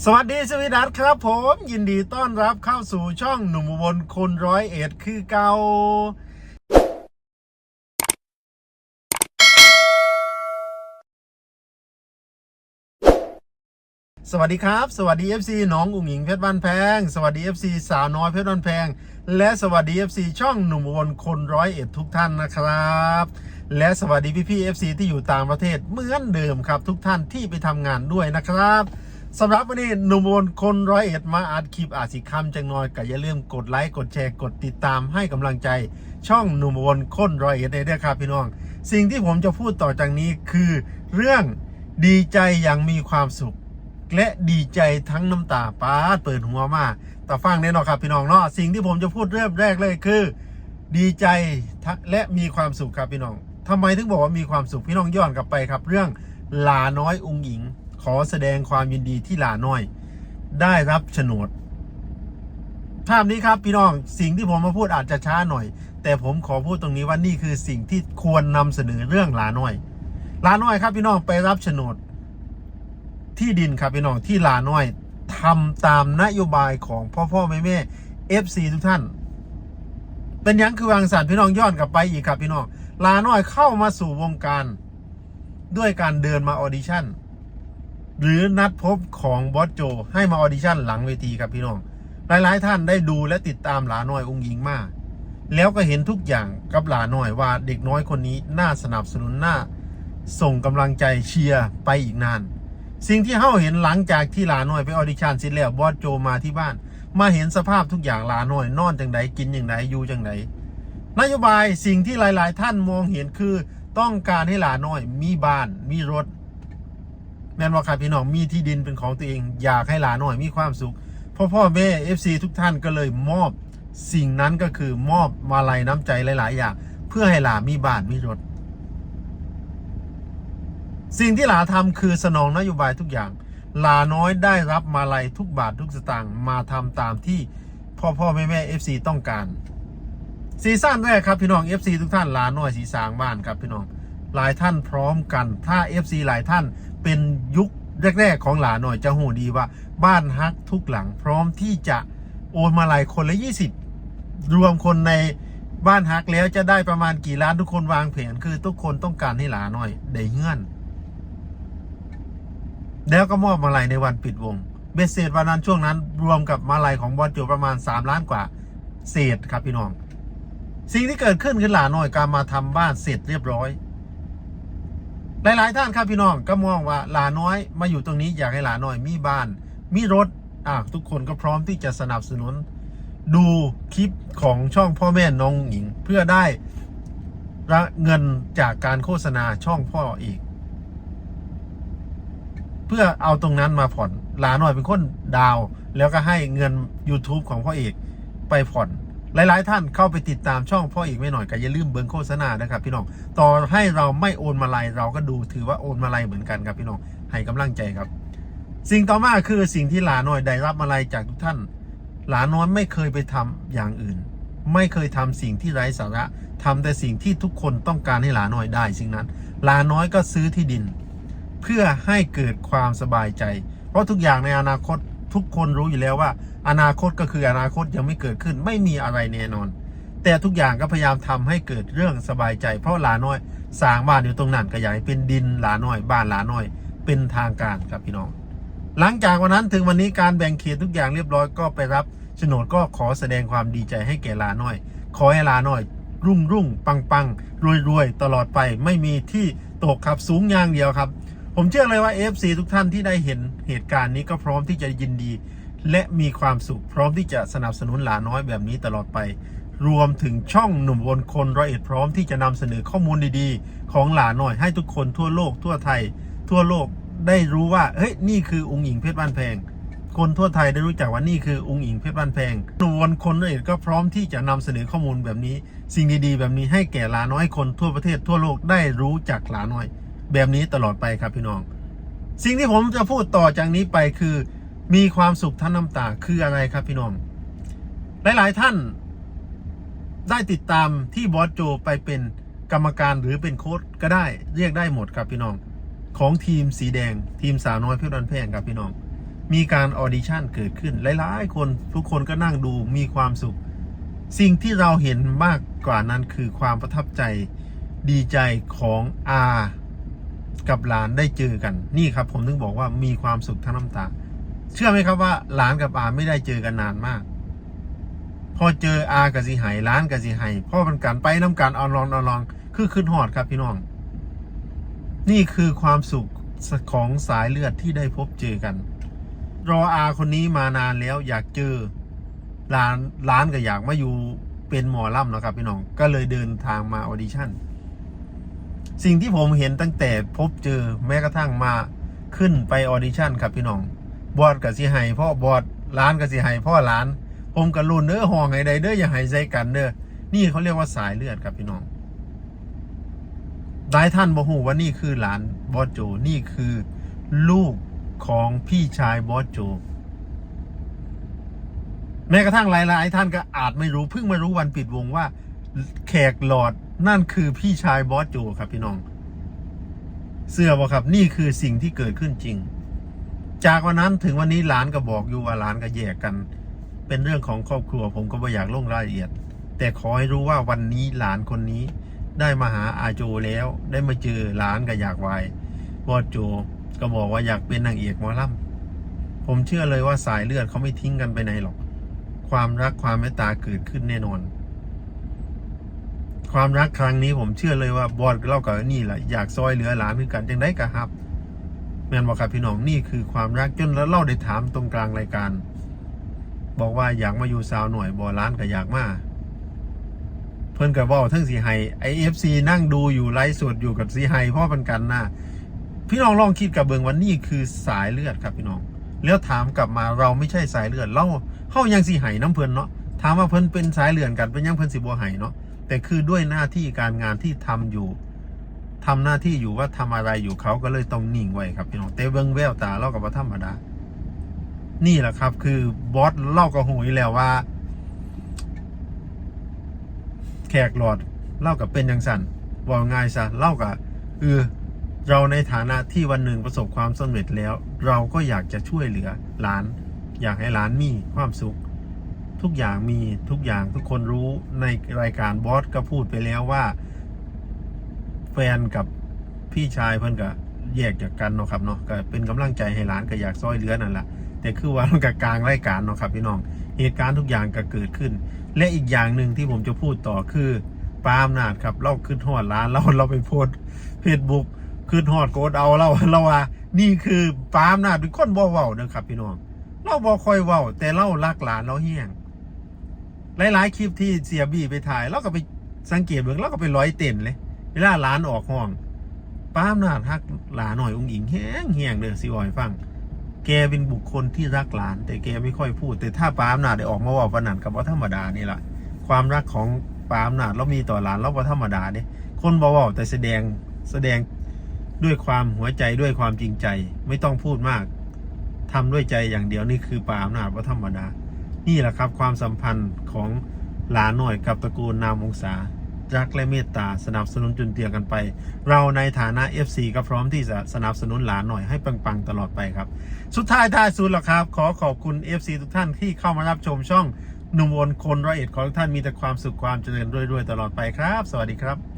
สวัสดีสวีดัสครับผมยินดีต้อนรับเข้าสู่ช่องหนุ่มอุบนคนร้อยเอ็ดคือเกาสวัสดีครับ สวัสดี FC น้องอุ๋งหญิงเพชรบ้านแพง สวัสดี FC สาวน้อยเพชรบ้านแพง และสวัสดี FC ช่องหนุ่มอุบลคนร้อยเอ็ดทุกท่านนะครับ และสวัสดีพี่พี่ FC ที่อยู่ต่างประเทศเหมือนเดิมครับ ทุกท่านที่ไปทำงานด้วยนะครับ สำหรับวันนี้หนุ่มบลคนร้อยเอ็ดมาอัดคลิปอาจสิคำจังน้อยก็อย่าลืมกดไลค์กดแชร์กดติดตามให้กำลังใจ ช่องหนุ่มบลคนร้อยเอ็ดด้วยครับพี่น้อง สิ่งที่ผมจะพูดต่อจากนี้คือ เรื่องดีใจอย่างมีความสุข และดีใจทั้งน้ำตาปาดเปิดหัวมาแต่ฟังแน่นอนครับพี่น้องเนาะสิ่งที่ผมจะพูดเริ่มแรกเลยคือ ดีใจและมีความสุขครับพี่น้องทำไมถึงบอกว่ามีความสุขพี่น้องย้อนกลับไปครับ เรื่องหลาน้อยองหญิง ขอแสดงความยินดีที่หลาน้อย ได้รับโฉนดภาพนี้ครับพี่น้องสิ่งที่ผมมาพูดอาจจะช้าหน่อย แต่ผมขอพูดตรงนี้ว่านี่คือสิ่งที่ควรนำเสนอเรื่องหลาน้อยหลาน้อยครับพี่น้องไปรับโฉนด ที่ดินครับพี่น้องที่ลาน้อยทำตามนโยบายของพ่อพ่อแม่แม่ FC ทุกท่าน เป็นยังคือวางสารพี่น้องย้อนกลับไปอีกครับพี่น้องลาน้อยเข้ามาสู่วงการ ด้วยการเดินมาออดิชั่น หรือนัดพบของบอสโจ ให้มาออดิชั่นหลังเวทีครับพี่น้อง หลายๆ ท่านได้ดูและติดตามหลาน้อยองค์หญิงมาก แล้วก็เห็นทุกอย่างกับหลาน้อยว่าเด็กน้อยคนนี้น่าสนับสนุนน่าส่งกำลังใจเชียร์ไปอีกนาน สิ่งที่เฮาเห็นหลังจากที่หลาน้อยไปออดิชั่นเสร็จแล้วบอสโจมาที่บ้าน มาเห็นสภาพทุกอย่างหลาน้อยนอนจังไดกินอย่างไดอยู่จังไดนโยบายสิ่งที่หลาย ๆ ท่านมองเห็นคือต้องการให้หลาน้อยมีบ้านมีรถ แม่นว่าครับพี่น้องมีที่ดินเป็นของตัวเอง อยากให้หลานน้อยมีความสุขพ่อพ่อแม่ FC ทุกท่านก็เลยมอบสิ่งนั้นก็คือมอบมาลัยน้ำใจหลาย ๆ อย่าง เพื่อให้หลามีบ้านมีรถสิ่งที่หลาทำคือสนองนโยบายทุกอย่าง หลาน้อยได้รับมาลัยทุกบาททุกสตางค์มาทำตามที่พ่อพ่อแม่แม่ FC ต้องการซีซั่นแรกครับพี่น้อง FC ทุกท่านหลาน้อยสีสางบ้านครับพี่น้องหลายท่านพร้อมกัน ถ้า FC หลายท่าน เป็นยุคแรก ๆ ของหลาหน่อยจะหูดีว่า บ้านฮักทุกหลัง พร้อมที่จะโอนมาลัยคนละ 20 รวมคนในบ้านฮักแล้วจะได้ประมาณกี่ล้านทุกคนวางแผนคือทุกคนต้องการให้หลาหน่อยได้เงื่อน แล้วก็มอบมาลัยในวันปิดวง เบสเศษวันนั้นช่วงนั้น รวมกับมาลัยของบอลโจประมาณ 3 ล้านกว่าเศษครับพี่น้อง สิ่งที่เกิดขึ้นคือหลาหน่อยการมาทำบ้านเสร็จเรียบร้อย หลาย ๆ ท่านครับพี่น้องก็มองว่าหลาน้อยมาอยู่ตรงนี้อยากให้หลาน้อยมีบ้าน มีรถอะทุกคนก็พร้อมที่จะสนับสนุน ดูคลิปของช่องพ่อแม่น้องหญิง เพื่อได้รับเงินจากการโฆษณาช่องพ่ออีก เพื่อเอาตรงนั้นมาผ่อนหลาน้อยเป็นคนดาว แล้วก็ให้เงิน YouTube ของพ่อเอกไปผ่อน หลาย ๆ ท่านเข้าไปติดตามช่องพ่อเอกไม่หน่อยก็อย่าลืมเบิ้งโฆษณานะครับพี่น้อง ต่อให้เราไม่โอนมาลัยเราก็ดูถือว่าโอนมาลัยเหมือนกันครับพี่น้อง ให้กำลังใจครับ สิ่งต่อมาคือสิ่งที่หลาน้อยได้รับมาลัยจากทุกท่าน หลาน้อยไม่เคยไปทำอย่างอื่น ไม่เคยทำสิ่งที่ไร้สาระทำแต่สิ่งที่ทุกคนต้องการให้หลาน้อยได้สิ่งนั้น หลาน้อยก็ซื้อที่ดิน เพื่อให้เกิดความสบายใจ เพราะทุกอย่างในอนาคต ทุกคนรู้อยู่แล้วว่า อนาคตก็คืออนาคตยังไม่เกิดขึ้น ไม่มีอะไรแน่นอน แต่ทุกอย่างก็พยายามทำให้เกิดเรื่องสบายใจ เพราะหลาน้อยสร้างบ้านอยู่ตรงนั้นก็อยากให้เป็นดินหลาน้อย บ้านหลาน้อย เป็นทางการครับพี่น้อง หลังจากวันนั้นถึงวันนี้การแบ่งเขตทุกอย่างเรียบร้อยก็ไปรับโฉนดก็ขอแสดงความดีใจให้แก่ลาน้อย ขอให้หลาน้อย รุ่งรุ่งปังปังรวยรวยตลอดไปไม่มีที่ตกครับสูงอย่างเดียวครับ ผมเชื่อเลยว่า FC ทุกท่านที่ได้เห็นเหตุการณ์นี้ก็พร้อมที่จะยินดี และมีความสุข พร้อมที่จะสนับสนุนหลาน้อยแบบนี้ตลอดไป รวมถึงช่องหนุ่มวนคนร้อยเอ็ดพร้อมที่จะนำเสนอข้อมูลดีๆ ของหลาน้อยให้ทุกคนทั่วโลกทั่วไทย ทั่วโลกได้รู้ว่าเฮ้ยนี่คือองค์หญิงเพชรบ้านแพงคนทั่วไทยได้รู้จักว่านี่คือองค์หญิงเพชรบ้านแพงหนุ่มวนคนร้อยเอ็ดก็พร้อมที่จะนำเสนอข้อมูลแบบนี้ สิ่งดีๆ แบบนี้ให้แก่หลาน้อยคนทั่วประเทศทั่วโลกได้รู้จักหลาน้อย แบบนี้ตลอดไปครับพี่น้อง สิ่งที่ผมจะพูดต่อจากนี้ไปคือ มีความสุขทั้งน้ำตาคืออะไรครับพี่น้อง หลาย ๆ ท่าน ได้ติดตามที่บอสโจไปเป็นกรรมการหรือเป็นโค้ชก็ได้เรียกได้หมดครับพี่น้อง ของทีมสีแดงทีมสาวน้อยเพื่อนแพงครับพี่น้อง มีการออดิชั่นเกิดขึ้น หลาย ๆ คนทุกคนก็นั่งดูมีความสุข สิ่งที่เราเห็นมากกว่านั้นคือความประทับใจดีใจของอา กับหลานได้เจอกัน นี่ครับ ผมถึงบอกว่ามีความสุขทั้งน้ำตา เชื่อไหมครับว่าหลานกับอาไม่ได้เจอกันนานมาก พอเจออากับสิไหหลานกับสิไหพ่อมันการไปน้ำการเอาลองเอาลองคือขึ้นหอดครับพี่น้อง นี่คือความสุขของสายเลือดที่ได้พบเจอกัน รออาคนนี้มานานแล้วอยากเจอร้านร้านก็อยากมาอยู่เป็นหมอล่ำนะครับพี่น้องก็เลยเดินทางมาออดิชั่น สิ่งที่ผมเห็นตั้งแต่พบเจอแม้กระทั่งมาขึ้นไปออดิชั่นครับพี่น้อง บอดกับสิไห้พ่อบอดร้านกับสิไห้พ่อร้าน ผมกับรุ่นเด้อห้องไงใดเด้ออย่าให้ใจกันเด้อนี่เขาเรียกว่าสายเลือดครับพี่น้องหลายท่านบอกหูว่านี่คือหลานบอสโจนี่คือลูกของพี่ชายบอสโจ แม้กระทั่งหลายๆท่านก็อาจไม่รู้เพิ่งมารู้วันปิดวงว่า แขกหลอด นั่นคือพี่ชายบอสโจครับพี่น้อง เสื้อบอกครับนี่คือสิ่งที่เกิดขึ้นจริง จากวันนั้นถึงวันนี้หลานก็บอกอยู่ว่าหลานก็แยกกัน เป็นเรื่องของครอบครัว ผมก็ไม่อยากลงรายละเอียด แต่ขอให้รู้ว่าวันนี้หลานคนนี้ ได้มาหาอาโจแล้ว ได้มาเจอหลานก็อยากวายบอสโจก็บอกว่าอยากเป็นนางเอกมอลำผมเชื่อเลยว่าสายเลือดเขาไม่ทิ้งกันไปไหนหรอก ความรักความเมตตาเกิดขึ้นแน่นอน ความรักครั้งนี้ผมเชื่อเลยว่าบอสเล่ากับนี่แหละอยากซอยเหลือหลานคือกันจังได้กะครับแม่นบอกครับพี่น้องนี่คือความรักจนแล้วเล่าได้ถามตรงกลางรายการ บอกว่าอยากมาอยู่สาวหน่อยบอร้านก็อยากมาเพิ่นกับว่าทั้งสีไฮไอเอฟซีนั่งดูอยู่ไลฟ์สดอยู่กับสีไฮพ่อเป็นกันนะพี่น้องลองคิดกับเบิงว่านี่คือสายเลือดครับพี่น้อง แล้วถามกลับมาเราไม่ใช่สายเลือดเราเข้ายังสีไห้น้ำเพิ่นเนาะถามว่าเพิ่นเป็นสายเลือดกันเป็นยังเพิ่นสิบัวไห้เนาะ แต่คือด้วยหน้าที่การงานที่ทำอยู่ทำหน้าที่อยู่ว่าทำอะไรอยู่เขาก็เลยต้องนิ่งไว้ครับพี่น้องแต่เบิงแววตาเรากับว่าธรรมดานี่แหละครับ คือบอสเล่ากับหูยแล้วว่า แขกหลอดเล่ากับเป็นยังสันบอกง่ายซะเล่ากับเออเราในฐานะที่วันหนึ่งประสบความสำเร็จแล้ว เราก็อยากจะช่วยเหลือหลาน อยากให้หลานมีความสุข ทุกอย่างมีทุกอย่างทุกคนรู้ในรายการบอสก็พูดไปแล้วว่า แฟนกับพี่ชายเพิ่อนก็แยกจากกันเนาะครับเนาะก็เป็นกำลังใจให้หลานก็อยากซอยเหลือนั่นแหละแต่คือว่ามันก็กลางรายการเนาะครับพี่น้องเหตุการณ์ทุกอย่างก็เกิดขึ้น และอีกอย่างหนึ่งที่ผมจะพูดต่อคือปาล์มนาดครับ เราขึ้นหอดร้านเราเราไปโพสเฟซบุ๊กขึ้นหอดโกดเอาเราเราว่า นี่คือปาล์มนาดเป็นคนบ่เว้าเด้อครับพี่น้องเราบ่ค่อยเว้าแต่เรารักหลานเราเฮี้ยง หลายๆคลิปที่เสียบีไปถ่ายเราก็ไปสังเกตเบิ่งเราก็ไปร้อยเต้นเลย เวลาหลานออกห้องป้ามนาดฮักหลานหน่อยองค์หญิงแห้งแห้งเด้อสิอ่อยฟัง แกเป็นบุคคลที่รักหลาน แต่แกไม่ค่อยพูด แต่ถ้าป้ามนาได้ออกมาว่าปานนันกับว่าธรรมดานี่แหละความรักของป้ามนาเรามีต่อหลานเราว่าธรรมดาเด้คนบ่เว้าแต่แสดงแสดงด้วยความหัวใจด้วยความจริงใจ ไม่ต้องพูดมากทำด้วยใจอย่างเดียวนี่คือป้ามนาว่าธรรมดา นี่แหละครับความสัมพันธ์ของหลานหน่อยกับตระกูลนามวงศารักและเมตตาสนับสนุนจุนเตียกันไป เราในฐานะ FC ก็พร้อมที่จะสนับสนุนหลานหน่อยให้ปังๆตลอดไปครับ สุดท้ายท้ายสุดแล้วครับ ขอขอบคุณ FC ทุกท่านที่เข้ามารับชมช่องหนุ่มวนคนร้อยเอ็ดขอให้ทุกท่านมีแต่ความสุขความเจริญรวยๆตลอดไปครับ สวัสดีครับ